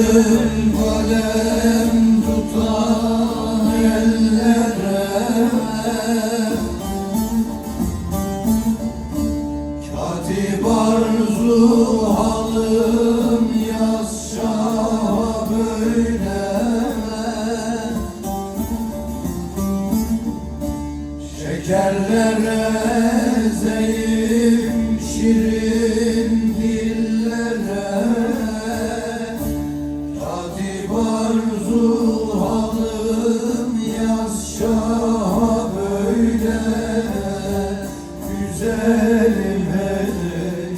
Kalem kalem tutan ellere Katip arzu Güzelim hey,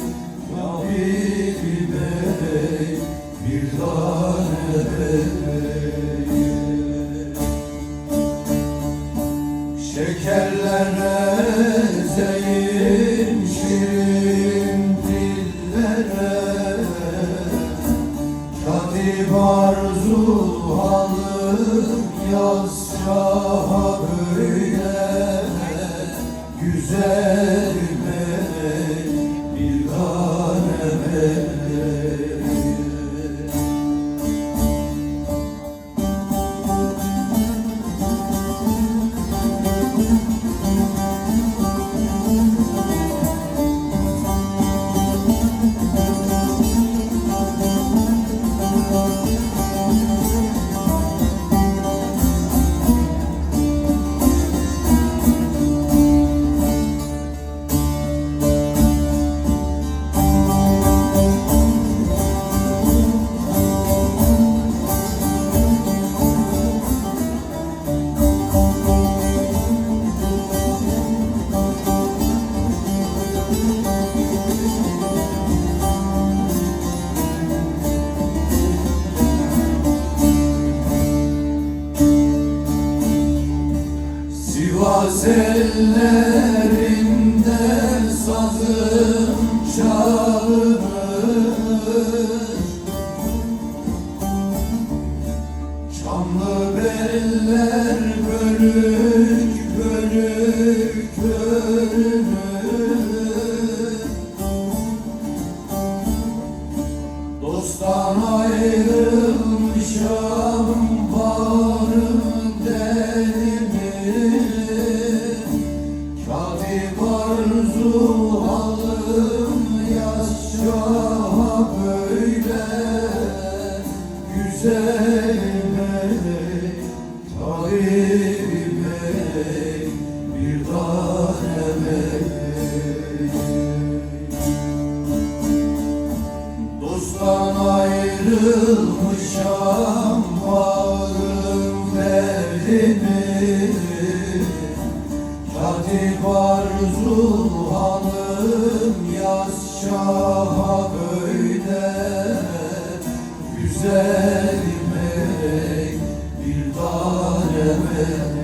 Habibim hey Bir tane hey. Şekerlere zeyim şirin dillere. Katip arzu yaz şaha böyle Güzelim Sivas ellerinde sazım çalınır Çamlı beller bölük bölük görünür Dosttan ayrılmışam bağrım derimi şaha böyle Güzelim ey, talibim bir tanem ey Dosttan ayrılmışam bağrım derdimi Katip arzu hanım yaz şaha Güzelim ey bir tanem ey